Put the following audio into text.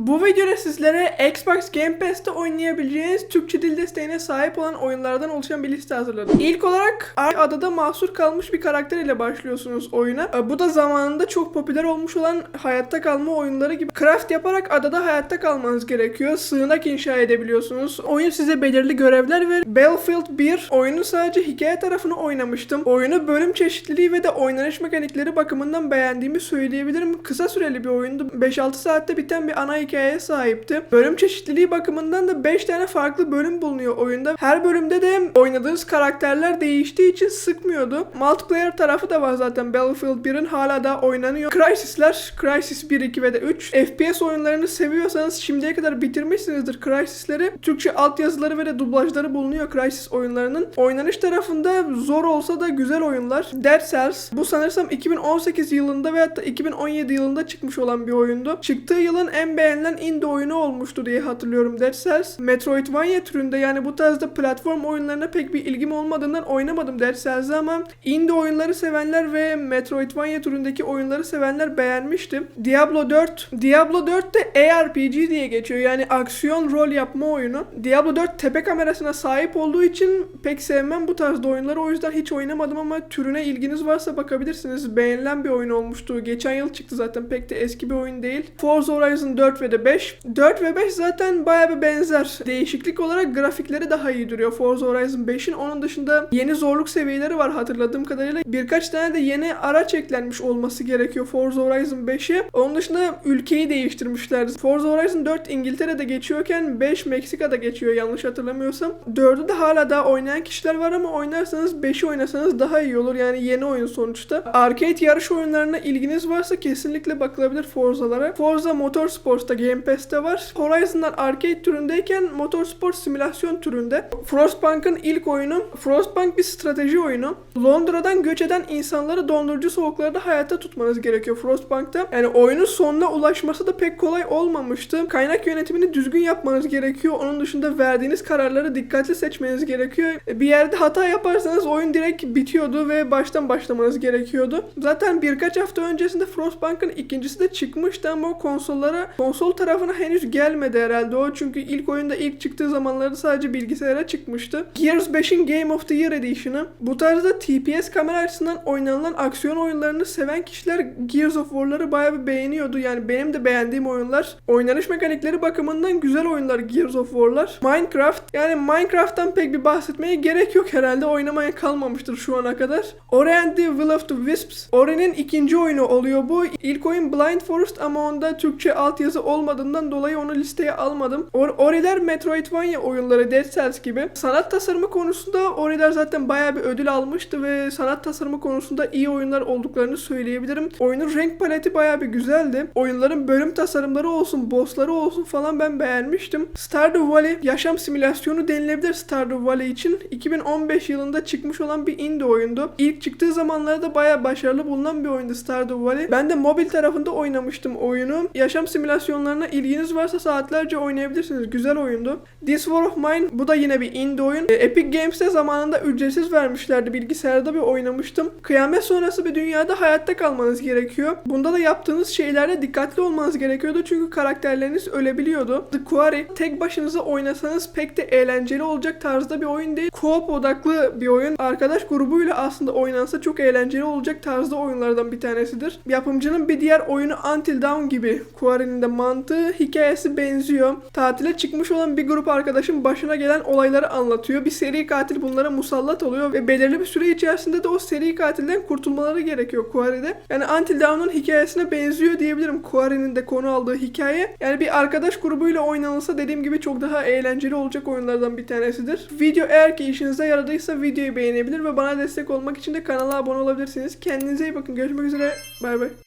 Bu videoda sizlere Xbox Game Pass'te oynayabileceğiniz Türkçe dil desteğine sahip olan oyunlardan oluşan bir liste hazırladım. İlk olarak Ay adada mahsur kalmış bir karakter ile başlıyorsunuz oyuna. E, Bu da zamanında çok popüler olmuş olan hayatta kalma oyunları gibi. Craft yaparak adada hayatta kalmanız gerekiyor. Sığınak inşa edebiliyorsunuz. Oyun size belirli görevler ver. Battlefield 1 oyunu sadece hikaye tarafını oynamıştım. Oyunu bölüm çeşitliliği ve de oynanış mekanikleri bakımından beğendiğimi söyleyebilirim. Kısa süreli bir oyundu. 5-6 saatte biten bir ana hikayeye sahipti. Bölüm çeşitliliği bakımından da 5 tane farklı bölüm bulunuyor oyunda. Her bölümde de oynadığınız karakterler değiştiği için sıkmıyordu. Multiplayer tarafı da var zaten Battlefield 1'in hala da oynanıyor. Crysis'ler, Crysis 1, 2 ve de 3. FPS oyunlarını seviyorsanız şimdiye kadar bitirmişsinizdir Crysis'leri. Türkçe altyazıları ve de dublajları bulunuyor Crysis oyunlarının. Oynanış tarafında zor olsa da güzel oyunlar. Dead Cells bu sanırsam 2018 yılında veyahut da 2017 yılında çıkmış olan bir oyundu. Çıktığı yılın en beğenilen indie oyunu olmuştu diye hatırlıyorum Dead Cells. Metroidvania türünde yani bu tarzda platform oyunlarına pek bir ilgim olmadığından oynamadım Dead Cells'ı ama indie oyunları sevenler ve Metroidvania türündeki oyunları sevenler beğenmişti. Diablo 4 Diablo 4 de ARPG diye geçiyor yani aksiyon rol yapma oyunu. Diablo 4 tepe kamerasına sahip olduğu için pek sevmem bu tarzda oyunları o yüzden hiç oynamadım ama türüne ilginiz varsa bakabilirsiniz. Beğenilen bir oyun olmuştu. Geçen yıl çıktı zaten pek de eski bir oyun değil. Forza Horizon 4 ve de 5. 4 ve 5 zaten baya bir benzer. Değişiklik olarak grafikleri daha iyi duruyor Forza Horizon 5'in. Onun dışında yeni zorluk seviyeleri var hatırladığım kadarıyla. Birkaç tane de yeni araç eklenmiş olması gerekiyor Forza Horizon 5'e. Onun dışında ülkeyi değiştirmişler. Forza Horizon 4 İngiltere'de geçiyorken 5 Meksika'da geçiyor yanlış hatırlamıyorsam. 4'ü de hala daha oynayan kişiler var ama oynarsanız 5'i oynasanız daha iyi olur. Yani yeni oyun sonuçta. Arcade yarış oyunlarına ilginiz varsa kesinlikle bakılabilir Forza'lara. Forza Motorsports'ta Game Pass'te var. Horizon'lar arcade türündeyken Motorsport simülasyon türünde. Frostpunk'ın ilk oyunu. Frostpunk bir strateji oyunu. Londra'dan göç eden insanları dondurucu soğuklarda hayatta tutmanız gerekiyor Frostpunk'ta. Yani oyunun sonuna ulaşması da pek kolay olmamıştı. Kaynak yönetimini düzgün yapmanız gerekiyor. Onun dışında verdiğiniz kararları dikkatli seçmeniz gerekiyor. Bir yerde hata yaparsanız oyun direkt bitiyordu ve baştan başlamanız gerekiyordu. Zaten birkaç hafta öncesinde Frostpunk'ın ikincisi de çıkmıştı ama konsollara konsol tarafına henüz gelmedi herhalde o çünkü ilk oyunda ilk çıktığı zamanlarda sadece bilgisayara çıkmıştı. Gears 5'in Game of the Year Edition'ı. Bu tarzda TPS kamera açısından oynanılan aksiyon oyunlarını seven kişiler Gears of War'ları bayağı bir beğeniyordu. Yani benim de beğendiğim oyunlar. Oynanış mekanikleri bakımından güzel oyunlar Gears of War'lar. Minecraft yani Minecraft'tan pek bir bahsetmeye gerek yok herhalde. Oynamaya kalmamıştır şu ana kadar. Ori and the Will of the Wisps. Ori'nin ikinci oyunu oluyor bu. İlk oyun Blind Forest ama onda Türkçe altyazı olmadığından dolayı onu listeye almadım. Or Ori'ler Metroidvania oyunları Dead Cells gibi. Sanat tasarımı konusunda Ori'ler zaten bayağı bir ödül almıştı ve sanat tasarımı konusunda iyi oyunlar olduklarını söyleyebilirim. Oyunun renk paleti bayağı bir güzeldi. Oyunların bölüm tasarımları olsun, bossları olsun falan ben beğenmiştim. Stardew Valley yaşam simülasyonu denilebilir Stardew Valley için. 2015 yılında çıkmış olan bir indie oyundu. İlk çıktığı zamanlarda bayağı başarılı bulunan bir oyundu Stardew Valley. Ben de mobil tarafında oynamıştım oyunu. Yaşam simülasyonlarına ilginiz varsa saatlerce oynayabilirsiniz. Güzel oyundu. This War of Mine bu da yine bir indie oyun. E, Epic Games'te zamanında ücretsiz vermişlerdi. Bilgisayarda bir oynamıştım. Kıyamet sonrası bir dünyada hayatta kalmanız gerekiyor. Bunda da yaptığınız şeylerde dikkatli olmanız gerekiyordu çünkü karakterleriniz ölebiliyordu. The Quarry tek başınıza oynasanız pek de eğlenceli olacak tarzda bir oyun değil. Co-op odaklı bir oyun. Arkadaş grubuyla aslında oynansa çok eğlenceli olacak tarzda oyunlardan bir tanesidir. Yapımcının bir diğer oyunu Until Dawn gibi. Quarry'nin de mantığı, hikayesi benziyor. Tatile çıkmış olan bir grup arkadaşın başına gelen olayları anlatıyor. Bir seri katil bunlara musallat oluyor ve belirli bir süre içerisinde de o seri katilden kurtulmaları gerekiyor Quarry'de. Yani Until Dawn'un hikayesine benziyor diyebilirim Quarry'nin de konu aldığı hikaye. Yani bir arkadaş grubuyla oynanılsa dediğim gibi çok daha eğlenceli olacak oyunlardan bir tanesidir. Video eğer ki işinize yaradıysa videoyu beğenebilir ve bana destek olmak için de kanala abone olabilirsiniz. Kendinize iyi bakın. Görüşmek üzere. Bay bay.